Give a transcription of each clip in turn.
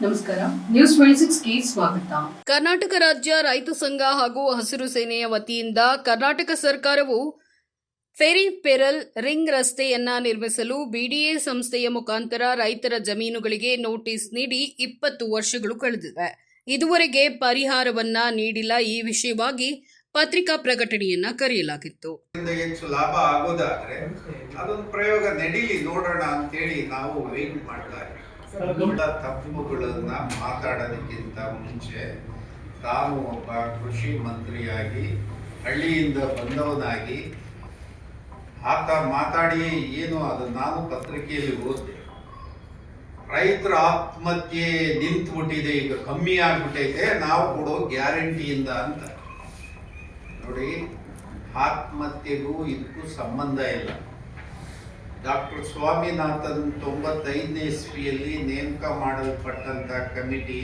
ನಮಸ್ಕಾರ. ನ್ಯೂಸ್ ಸ್ವಾಗತ. ಕರ್ನಾಟಕ ರಾಜ್ಯ ರೈತ ಸಂಘ ಹಾಗೂ ಹಸಿರು ಸೇನೆಯ ವತಿಯಿಂದ ಕರ್ನಾಟಕ ಸರ್ಕಾರವು ಫೆರಿ ಪೆರಲ್ ರಿಂಗ್ ರಸ್ತೆಯನ್ನ ನಿರ್ಮಿಸಲು ಬಿಡಿಎ ಸಂಸ್ಥೆಯ ಮುಖಾಂತರ ರೈತರ ಜಮೀನುಗಳಿಗೆ ನೋಟಿಸ್ ನೀಡಿ ಇಪ್ಪತ್ತು ವರ್ಷಗಳು ಕಳೆದಿವೆ. ಇದುವರೆಗೆ ಪರಿಹಾರವನ್ನ ನೀಡಿಲ್ಲ. ಈ ವಿಷಯವಾಗಿ ಪತ್ರಿಕಾ ಪ್ರಕಟಣೆಯನ್ನ ಕರೆಯಲಾಗಿತ್ತು. ಹೆಚ್ಚು ಲಾಭ ಆಗೋದಾದ್ರೆ ಅದೊಂದು ಪ್ರಯೋಗ ನಡೀಲಿ ನೋಡೋಣ ಅಂತೇಳಿ ನಾವು ವೇಟ್ ಮಾಡ್ತಾ ಇದ್ದೀವಿ. ತಪ್ಪುಗಳನ್ನ ಮಾತಾಡೋದಕ್ಕಿಂತ ಮುಂಚೆ ತಾನು ಒಬ್ಬ ಕೃಷಿ ಮಂತ್ರಿಯಾಗಿ, ಹಳ್ಳಿಯಿಂದ ಬಂದವನಾಗಿ, ಆತ ಮಾತಾಡಿ ಏನು ಅದು ನಾನು ಪತ್ರಿಕೆಯಲ್ಲಿ ಓದಿದೆ. ರೈತರ ಆತ್ಮಹತ್ಯೆ ನಿಂತುಬಿಟ್ಟಿದೆ, ಈಗ ಕಮ್ಮಿ ಆಗ್ಬಿಟ್ಟೈತೆ, ನಾವು ಕೊಡೋ ಗ್ಯಾರಂಟಿಯಿಂದ ಅಂತ. ನೋಡಿ ಆತ್ಮಹತ್ಯೆಗೂ ಇದಕ್ಕೂ ಸಂಬಂಧ ಇಲ್ಲ. ಡಾಕ್ಟರ್ ಸ್ವಾಮಿನಾಥನ್ ತೊಂಬತ್ತೈದನೇ ಇಸ್ವಿಯಲ್ಲಿ ನೇಮಕ ಮಾಡಲ್ಪಟ್ಟಂಥ ಕಮಿಟಿ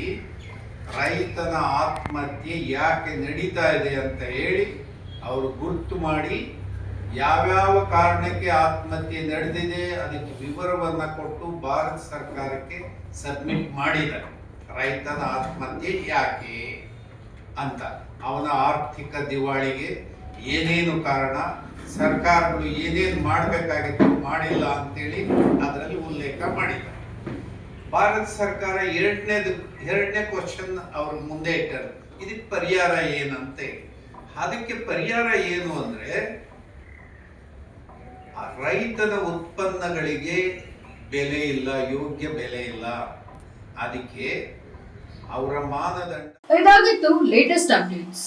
ರೈತನ ಆತ್ಮಹತ್ಯೆ ಯಾಕೆ ನಡೀತಾ ಇದೆ ಅಂತ ಹೇಳಿ ಅವರು ಗುರುತು ಮಾಡಿ ಯಾವ್ಯಾವ ಕಾರಣಕ್ಕೆ ಆತ್ಮಹತ್ಯೆ ನಡೆದಿದೆ ಅದಕ್ಕೆ ವಿವರವನ್ನ ಕೊಟ್ಟು ಭಾರತ ಸರ್ಕಾರಕ್ಕೆ ಸಬ್ಮಿಟ್ ಮಾಡಿದ್ದಾರೆ. ರೈತನ ಆತ್ಮಹತ್ಯೆ ಯಾಕೆ ಅಂತ. ಅವನ ಆರ್ಥಿಕ ದಿವಾಳಿಗೆ ಏನೇನು ಕಾರಣ? ಸರ್ಕಾರಗಳು ಏನೇನು ಮಾಡಬೇಕಾಗಿತ್ತು ಮಾಡಿಲ್ಲ ಅಂತೇಳಿ ಅದರಲ್ಲಿ ಉಲ್ಲೇಖ ಮಾಡಿದ್ದಾರೆ ಭಾರತ ಸರ್ಕಾರ ಎರಡನೇದು, ಎರಡನೇ ಕ್ವಶನ್ ಅವರು ಮುಂದೆ ಇಟ್ಟರು. ಇದಕ್ಕೆ ಪರಿಹಾರ ಏನಂತೆ ಅದಕ್ಕೆ ಪರಿಹಾರ ಏನು ಅಂದ್ರೆ ರೈತನ ಉತ್ಪನ್ನಗಳಿಗೆ ಬೆಲೆ ಇಲ್ಲ, ಯೋಗ್ಯ ಬೆಲೆ ಇಲ್ಲ. ಅದಕ್ಕೆ ಅವರ ಮಾನದಂಡ ಇದಾಗಿತ್ತು ಲೇಟೆಸ್ಟ್ ಅಪ್ಡೇಟ್ಸ್